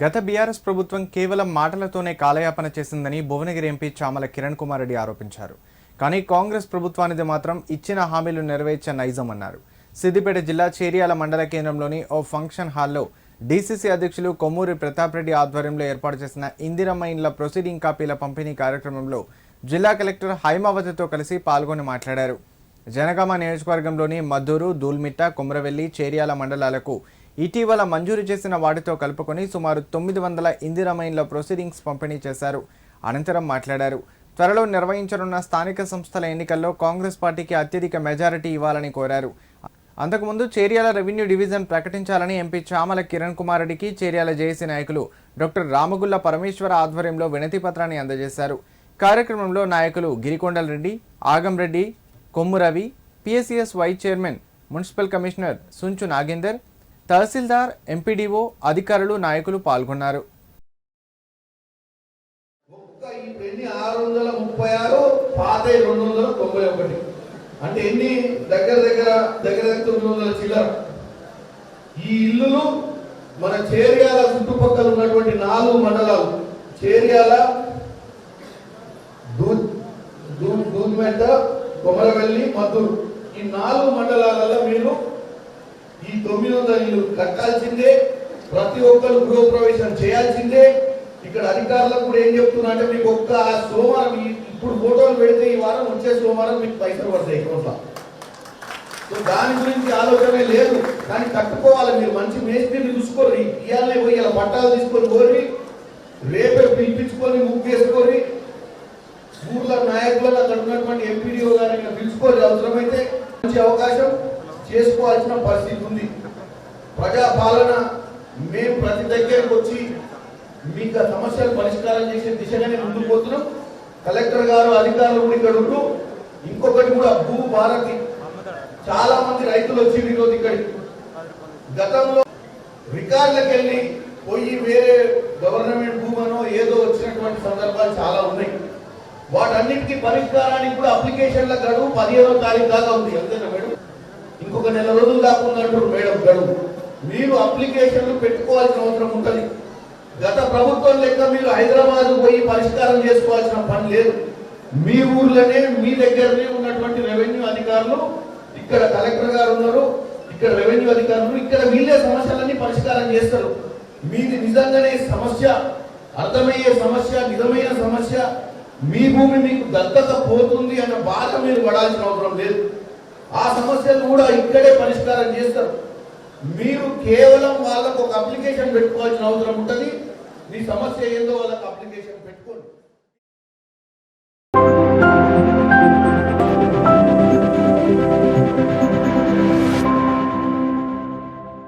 గత బీఆర్ఎస్ ప్రభుత్వం కేవలం మాటలతోనే కాలయాపన చేసిందని భువనగిరి ఎంపీ చామల కిరణ్ కుమార్ రెడ్డి ఆరోపించారు. కానీ కాంగ్రెస్ ప్రభుత్వానిది మాత్రం ఇచ్చిన హామీలు నెరవేర్చే నైజం అన్నారు. సిద్దిపేట జిల్లా చేరియాల మండల కేంద్రంలోని ఓ ఫంక్షన్ హాల్లో డీసీసీ అధ్యక్షులు కొమ్మూరి ప్రతాప్ రెడ్డి ఆధ్వర్యంలో ఏర్పాటు చేసిన ఇందిరమ్మ ఇండ్ల ప్రొసీడింగ్ కాపీల పంపిణీ కార్యక్రమంలో జిల్లా కలెక్టర్ హైమావతితో కలిసి పాల్గొని మాట్లాడారు. జనగామ నియోజకవర్గంలోని మద్దూరు దూల్మిట్ట కుమ్రవెల్లి చేరియాల మండలాలకు ఇటీవల మంజూరు చేసిన వాటితో కలుపుకొని సుమారు తొమ్మిది వందల ఇందిరామైన్ల ప్రొసీడింగ్స్ పంపిణీ చేశారు. అనంతరం మాట్లాడారు. త్వరలో నిర్వహించనున్న స్థానిక సంస్థల ఎన్నికల్లో కాంగ్రెస్ పార్టీకి అత్యధిక మెజారిటీ ఇవ్వాలని కోరారు. అంతకుముందు చేర్యాల రెవెన్యూ డివిజన్ ప్రకటించాలని ఎంపీ చామల కిరణ్ కుమార్ రెడ్డికి చేర్యాల జేఏసీ నాయకులు డాక్టర్ రామగుల్ల పరమేశ్వర ఆధ్వర్యంలో వినతి పత్రాన్ని అందజేశారు. కార్యక్రమంలో నాయకులు Girikondala Reddy Agam Reddy Kommu Ravi PSCS vice chairman municipal commissioner Sunchu Nagender tehsildar MPDO అధికారులు నాయకులు పాల్గొన్నారు. ఎన్ని ఆరు వందల ముప్పై ఆరు పాత రెండు వందల తొంభై ఒకటి అంటే ఎన్ని దగ్గర దగ్గర దగ్గర దగ్గర తొమ్మిది వందల చిల్లర. ఈ ఇల్లులు మన చేర్యాల చుట్టుపక్కల ఉన్నటువంటి నాలుగు మండలాలు. చేర్యాల దూద్ దూద్ దూద్మెట్ట కొమరవెల్లి మద్దూరు. ఈ నాలుగు మండలాలలో మీరు తొమ్మిది వందల ఇల్లు కట్టాల్సిందే. ప్రతి ఒక్కరు గృహప్రవేశం చేయాల్సిందే. ఇక్కడ అధికారులకు కూడా ఏం చెప్తున్నా అంటే మీకు ఒక్క సోమవారం ఇప్పుడు ఫోటోలు పెడితే ఈ వారం వచ్చే సోమవారం మీకు పైసలు పడతాయి అకౌంట్లో సో దాని గురించి ఆలోచనే లేదు. కానీ కట్టుకోవాలి మీరు. మంచి మేస్త్రిని చూసుకోరు ఇవాళనే పోయి ఇలా పట్టాలు తీసుకొని కోరి రేపే పిలిపించుకొని ముగ్గేసుకొని ఊర్ల నాయకులను అక్కడ ఉన్నటువంటి ఎంపీడీఓ గారిని పిలుచుకోవాలి. అవసరమైతే మంచి అవకాశం చేసుకోవాల్సిన పరిస్థితి ఉంది. ప్రజా పాలన మేము ప్రతి దగ్గరికి వచ్చి మీకు సమస్యలు పరిష్కారం చేసే దిశగానే ముందుకు పోతున్నాం. కలెక్టర్ గారు అధికారులు కూడా ఇక్కడ ఉంటూ ఇంకొకటి కూడా భూ భారతి. చాలా మంది రైతులు వచ్చి ఈరోజు ఇక్కడికి గతంలో రికార్డులకు వెళ్ళి పోయి వేరే గవర్నమెంట్ భూమనో ఏదో వచ్చినటువంటి సందర్భాలు చాలా ఉన్నాయి. వాటన్నిటికీ పరిష్కారానికి కూడా అప్లికేషన్ల గడువు పదిహేనో తారీఖు దాకా ఉంది. అంతేనా మేడం? ఇంకొక నెల రోజులు దాకా ఉందంటారు మేడం గడువు. మీరు అప్లికేషన్లు పెట్టుకోవాల్సిన అవసరం ఉంటుంది. గత ప్రభుత్వం లెక్క మీరు హైదరాబాద్ పోయి పరిష్కారం చేసుకోవాల్సిన పని లేదు. మీ ఊర్లోనే మీ దగ్గరనే ఉన్నటువంటి రెవెన్యూ అధికారులు ఇక్కడ కలెక్టర్ గారు ఉన్నారు ఇక్కడ రెవెన్యూ అధికారులు ఇక్కడ వీళ్ళే సమస్యలన్నీ పరిష్కారం చేస్తారు. మీది నిజంగానే సమస్య అర్థమయ్యే సమస్య నిజమైన సమస్య మీ భూమి మీకు దత్తత పోతుంది అన్న బాధ మీరు పడాల్సిన అవసరం లేదు. ఆ సమస్యలు కూడా ఇక్కడే పరిష్కారం చేస్తారు. మీరు కేవలం వాళ్ళకు ఒక అప్లికేషన్ పెట్టుకోవాల్సిన అవసరం ఉంటుంది. మీ సమస్య ఏందో వాళ్ళకి అప్లికేషన్ పెట్టుకోండి.